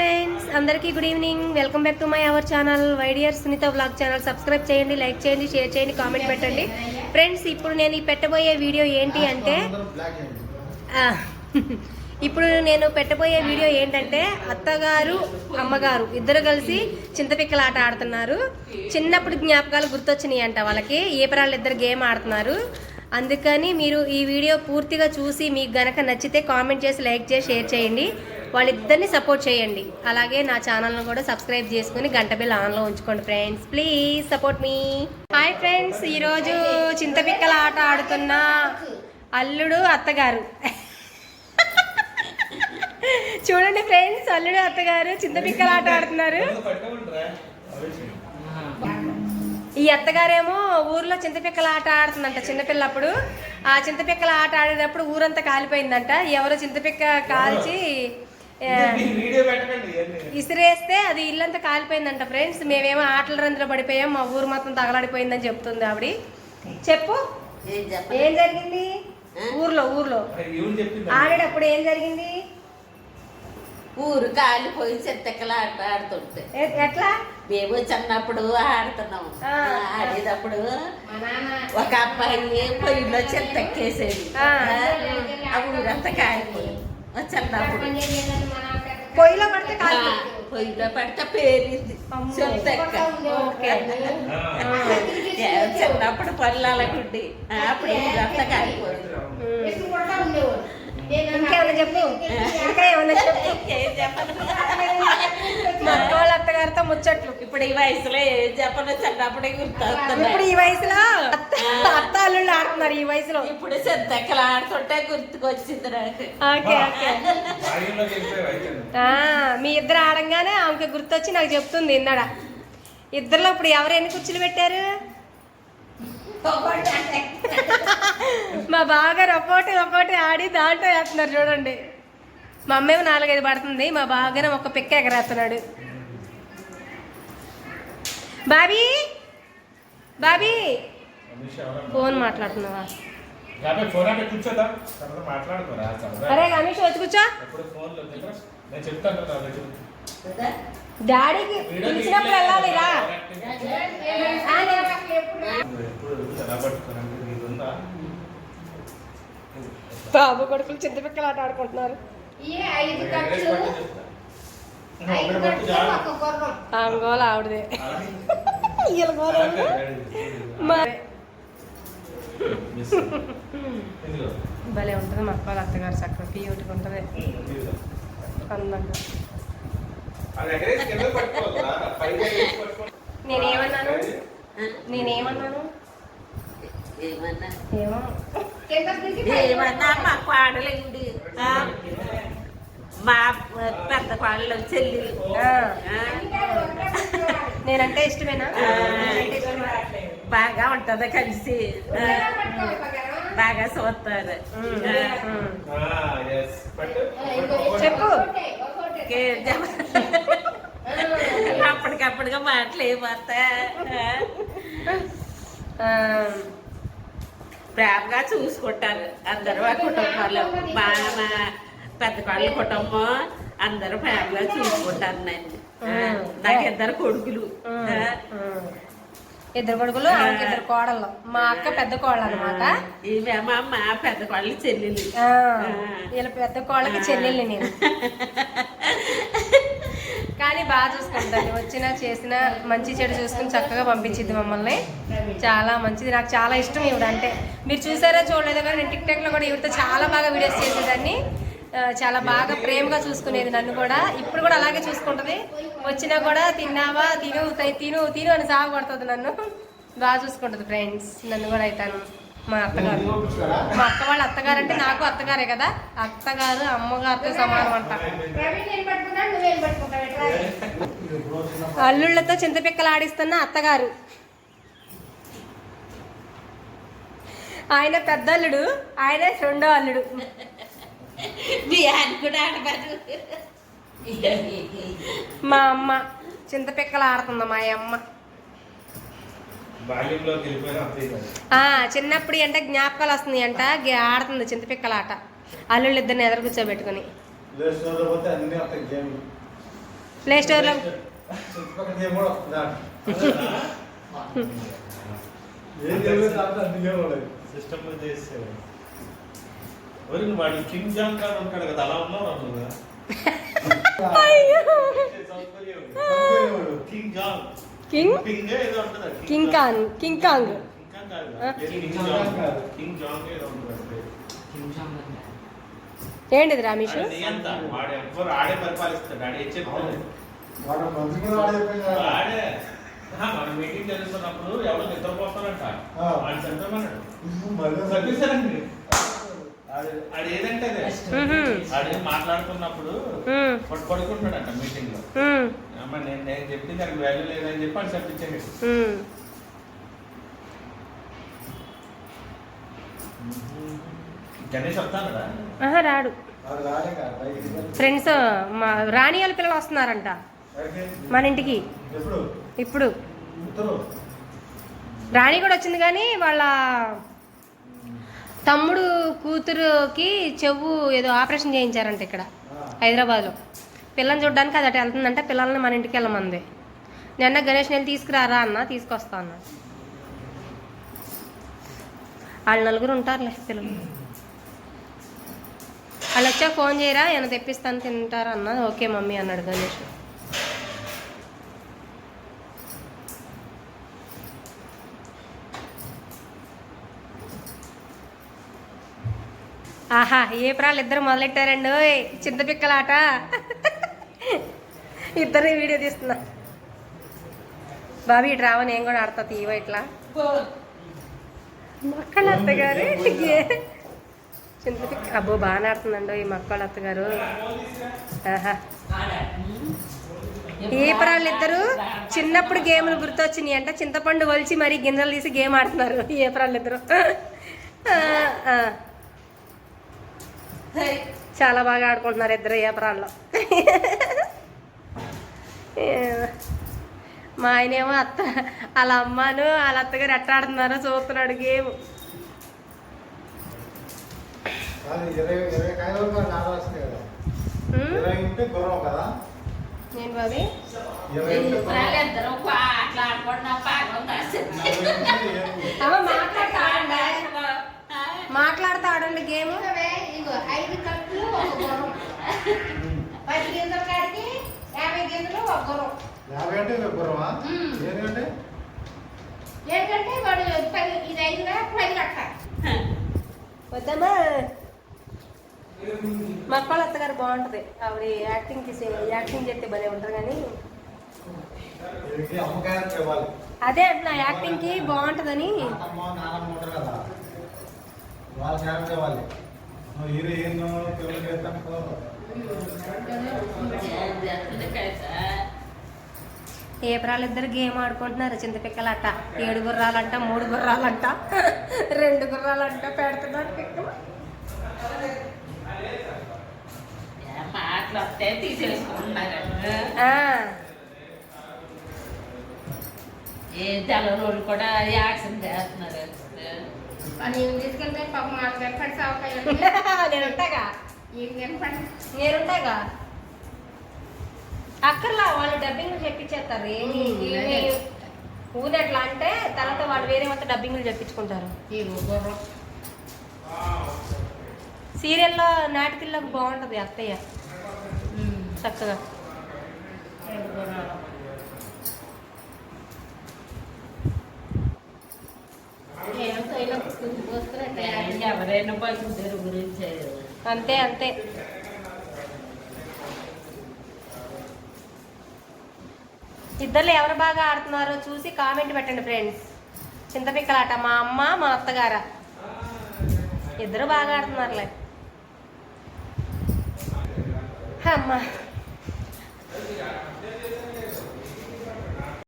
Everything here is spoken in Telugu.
ఫ్రెండ్స్ అందరికీ good evening welcome back to my our channel వైడియర్ Sunitha blog channel subscribe చేయండి లైక్ చేయండి షేర్ చేయండి కామెంట్ పెట్టండి. ఫ్రెండ్స్ ఇప్పుడు నేను ఈ పెట్టబోయే వీడియో ఏంటి అంటే ఇప్పుడు నేను పెట్టబోయే వీడియో ఏంటంటే అత్తగారు అమ్మగారు ఇద్దరు కలిసి చింతపిక్కల ఆట ఆడుతున్నారు. చిన్నప్పుడు జ్ఞాపకాలు గుర్తొచ్చినాయి అంట వాళ్ళకి. ఏపరాళ్ళు ఇద్దరు గేమ్ ఆడుతున్నారు. అందుకని మీరు ఈ వీడియో పూర్తిగా చూసి మీకు గనక నచ్చితే కామెంట్ చేసి లైక్ చేసి షేర్ చేయండి. వాళ్ళిద్దరిని సపోర్ట్ చేయండి. అలాగే నా ఛానల్ను కూడా సబ్స్క్రైబ్ చేసుకుని గంట బిల్ ఆన్లో ఉంచుకోండి friends. Please support me. Hi friends ఈరోజు చింతపిక్కల ఆట ఆడుతున్న అల్లుడు అత్తగారు. చూడండి ఫ్రెండ్స్ అల్లుడు అత్తగారు చింతపిక్కల ఆట ఆడుతున్నారు. ఈ అత్తగారేమో ఊర్లో చింతపిక్కల ఆట ఆడుతుందంట చిన్నపిల్లప్పుడు. ఆ చింతపిక్కల ఆట ఆడేటప్పుడు ఊరంతా కాలిపోయిందంట. ఎవరో చింతపిక్క కాల్చి ఇసిరేస్తే అది ఇల్లంతా కాలిపోయిందంట ఫ్రెండ్స్ మేమేమో ఆటల రందులో పడిపోయాం మా ఊరు మొత్తం తగలడిపోయిందని చెప్తుంది ఆవిడ. చెప్పు. ఏం జరిగింది? ఊర్లో ఊర్లో. ఆడేటప్పుడు ఏం జరిగింది? ఊరు కాలిపోయి చెత్తకలు ఆట ఆడుతుంటే. ఎట్లా? మేము చిన్నప్పుడు ఆడుతున్నాం. ఆ. ఆడేటప్పుడు ఒక అబ్బాయి పొయ్యిలో చెత్త ఎక్కేసేది ఆ. ఊరంతా కాలిపోయి చిన్నప్పుడు పొయ్యిలో పడితే కాలి పొయ్యిలో పడితే పేరింది ఏ, చిన్నప్పుడు పళ్ళు అలాగుండి అప్పుడు ఊరంతా కాలిపోయింది ఇంకేమన్నా చెప్పు? ఇంకా ఏమన్నా చెప్పు? ఏం చెప్పను మా అక్క వాళ్ళ అత్తగారితో ముచ్చట్లు. ఇప్పుడు ఈ వయసులో ఏం చెప్పను చిన్నప్పుడే గుర్తొస్తున్నాయి. ఇప్పుడు ఈ వయసులో అత్త అల్లుళ్ళు ఆడుతున్నారు ఈ వయసులో. ఇప్పుడు చెత్తక్కలు ఆడుతుంటే గుర్తుకొచ్చింది నాకు. Okay okay. మీ ఇద్దరు ఆడంగానే ఆమెకి గుర్తొచ్చి నాకు చెప్తుంది ఇన్నాడ. ఇద్దరిలో ఇప్పుడు ఎవరు ఎన్ని కుర్చీలు పెట్టారు? మా బావగారు ఒక్కోటి ఒక్కోటి ఆడి దాంట్లో వేస్తున్నారు చూడండి. మా అమ్మేమో నాలుగైదు పడుతుంది. మా బావగారు ఒక పిక్క ఎగరేస్తున్నాడు. బాబీ! బాబీ? ఫోన్ మాట్లాడుతున్నావా? అరే రమేష్ వచ్చి కూర్చో. డాడీకి పిలిచినప్పుడు వెళ్ళాలి రా. బాబు కొడుకులు చింతపిక్కలు ఆట ఆడుకుంటున్నారు. ఒకటి ఆవిడదే. ఈయన గోల రెడీ. మరి. భలే ఉంటుంది మా అక్క వాళ్ళ అత్తగారు చక్కగా క్యూట్గా ఉంటుంది. ఇదిగో. అందంగా నేనేమన్నాను? నేనేమన్నాను? ఏమన్నా? ఏమో. కింద దిగి ఏమన్నా? మా కోడలండి. ఆ, మా పెద్ద కోడలు చెల్లి. నేనంటే ఇష్టమేనా? బాగా ఉంటది కలిసి. బాగా చూస్తారు. చెప్పు. అప్పటికప్పుడుగా మాటలు ఏమత్తా ఆ, ప్రేమగా చూసుకుంటారు అందరూ ఆ కుటుంబాలు. మా మా పెద్ద వాళ్ళ కుటుంబం అందరూ ప్రేమగా చూసుకుంటారు నన్ను. నాకు ఇద్దరు కొడుకులు. ఇద్దరు కొడుకులు ఆమెకి ఇద్దరు కోడళ్ళు. మా అక్క పెద్ద కోడలు అనమాట ఈమెమో మా పెద్ద వాళ్ళ చెల్లెలు. వీళ్ళ పెద్ద కోళ్ళకి చెల్లెల్ని నేను. కానీ బాగా చూసుకుంటాను. వచ్చినా చేసినా మంచి చెడు చూసుకుని చక్కగా పంపించింది మమ్మల్ని. చాలా మంచిది. నాకు చాలా ఇష్టం ఈవిడ అంటే. మీరు చూసారా చూడలేదో కానీ నేను టిక్టాక్లో కూడా ఈవిడతో చాలా బాగా వీడియోస్ చేసేదాన్ని. చాలా బాగా ప్రేమగా చూసుకునేది నన్ను కూడా. ఇప్పుడు కూడా అలాగే చూసుకుంటుంది. వచ్చినా కూడా తిన్నావా తిను తిను తిను అని సాగు కొడుతుంది నన్ను. బాగా చూసుకుంటుంది ఫ్రెండ్స్ నన్ను కూడా అవుతాను మా అత్తగారు. మా అక్క వాళ్ళ అత్తగారు అంటే నాకు అత్తగారే కదా. అత్తగారు అమ్మగారితో సమానం అంట. అల్లుళ్ళతో చింతపిక్కలు ఆడిస్తున్న అత్తగారు. ఆయన పెద్ద అల్లుడు ఆయన రెండో అల్లుడు. మీ అమ్మ చింతపిక్కలు ఆడుతుంది మా అమ్మ చిన్నప్పుడు అంటే జ్ఞాపకాలు వస్తున్నాయి అంట గే- ఆడుతుంది చింతపిక్కల ఆట అల్లుళ్ళు ఇద్దరిని ఎదురు కూర్చోబెట్టుకుని. లేచినోళ్ళు పోతే అన్ని ఒక గేమ్ ప్లే స్టోర్లో చుట్టుపక్కల గేమ్ కూడా దాంట్లో. ఏం తెలియదు దాంట్లో అన్ని గేమ్ ఉన్నాయి. సిస్టమ్లో చేసేవాడు ఒరి నువ్వు వాడు కింగ్ జాన్ కార్ ఉంటాడు కదా అలా ఉన్నావు నువ్వు సౌత్ కొరియా చంపేవాడు. కింగ్ జాన్ కింగ్ కింగ్ ఏదో ఉంటుంది అది. King Kong King Kong King Kong కాదు. ఆ? కింగ్ జాంగ్ జాంగ్ కాదు. కింగ్ జాంగ్ ఏదో ఉంటుంది అది పేరు. ఏంటిది రామేష్ వాడి ఆడే పరిపాలిస్తాడు ఆడే ఏం చెప్తాడు వాడు ఆడైపోయింది కదా. ఆడే ఆ, మనం మీటింగ్ జరుగుతున్నప్పుడు ఎవరు నిద్రపోతారంట ఆ. వాడు ఆడు ఆడు ఏదంటే అదే మ్మ్హ్మ్. ఆడు మాట్లాడుతున్నప్పుడు. వాడు పడుకుంటాడంట మీటింగ్లో నేను నేను చెప్పింది దానికి వాల్యూ లేదని చెప్పి అని చెప్పించాడు. గణేష్ రాడు వాడు. ఫ్రెండ్స్ మా రాణి వాళ్ళ పిల్లలు వస్తున్నారంట? మన ఇంటికి. ఇప్పుడు. రాణి కూడా వచ్చింది కానీ వాళ్ళ తమ్ముడు కూతురుకి చెవు ఏదో ఆపరేషన్ చేయించారంట ఇక్కడ హైదరాబాద్లో. పిల్లని చూడడానికి అది అటు వెళ్తుందంటే పిల్లల్ని మన ఇంటికి వెళ్ళమంది. నిన్న గణేష్ నెల తీసుకురారా అన్న తీసుకొస్తా అన్న. వాళ్ళు నలుగురు ఉంటారులే పిల్లలు. వాళ్ళు వచ్చాక ఫోన్ చేయరా ఏమైనా తెప్పిస్తాను తింటారా అన్న. ఓకే మమ్మీ అన్నాడు గణేష్. ఆహా ఏ ప్రాళ్ళు ఇద్దరు మొదలెట్టారండి? ఓయ్ చింత పిక్కలాట. ఇద్దరు వీడియో తీస్తున్నా. బాబీ ఇటు రావని ఏం కూడా ఆడతా తీవ ఇట్లా. మక్కళ్ళ అత్తగారు చింతపిక్క చింత పిక్క అబ్బో బాగానే ఆడుతుందండి ఈ మక్కళ్ళ అత్తగారు. ఆహా. ఏ ప్రాళ్ళు ఇద్దరు? చిన్నప్పుడు గేములు గుర్తొచ్చినాయి అంటే చింతపండు వలిచి మరీ గింజలు తీసి గేమ్ ఆడుతున్నారు. ఏ ప్రాళ్ళు ఇద్దరు? ఆ. చాలా బాగా ఆడుకుంటున్నారు ఇద్దరు ఏపరాల్లో. మా ఆయనేమో అత్త వాళ్ళ అమ్మను వాళ్ళ అత్తగారు ఎట్ట ఆడుతున్నారో చూస్తున్నాడు గేమ్. నేను బాబీ? మాట్లాడుతా ఆడండి గేమ్. ఐదు కప్పులు ఒక గుర్రం పది గింజల కాడికి యాభై గింజలు ఒక గుర్రం యాభై అంటే గుర్రమా. ఎందుకంటే ఏంటంటే వాడు పది ఇది ఐదుగా పది కట్టాలి వద్దమ్మా. మక్కళ్ళ అత్తగారు బాగుంటది. ఆవిడ యాక్టింగ్ చేసే యాక్టింగ్ చేస్తే భలే ఉంటుంది కానీ. అదే అంటున్నా యాక్టింగ్కి బాగుంటదని. అమ్మ నాన్నమ్మ ఉంటారు కదా వాళ్ళ క్యారెక్టర్ ఇవ్వాలి నువ్వు హీరో ఏందో పిల్లలకి వేస్తాను ఏ ఇద్దరు గేమ్ ఆడుకుంటున్నారు చింతపిక్కలట. ఏడు గుర్రాలంట మూడు గుర్రాలంట రెండు గుర్రాలంట పెడుతున్నారు పిక్కలు. ఏ తెల్లరోళ్ళు కూడా యాక్షన్ చేస్తున్నారు. నేను తీసుకెళ్తే పాపం కనపడి నేను ఉంటాగా ఏం కనపడి నేనుంటాగా? అక్కర్లా వాళ్ళు డబ్బింగ్ చెప్పించేస్తారు. ఏమి. ఊనట్లా అంటే తర్వాత వాళ్ళు వేరే మొత్తం డబ్బింగ్లు చెప్పించుకుంటారు. సీరియల్లో నాటికల్లో బాగుంటది అత్తయ్య. చక్కగా. ఎవరైనా బతుకుతారు గురించి. అంతే అంతే. ఇద్దరు ఎవరు బాగా ఆడుతున్నారో చూసి కామెంట్ పెట్టండి ఫ్రెండ్స్. చింతపిక్కలాట మా అమ్మ మా అత్తగారా? ఇద్దరు బాగా ఆడుతున్నారులే. అమ్మా.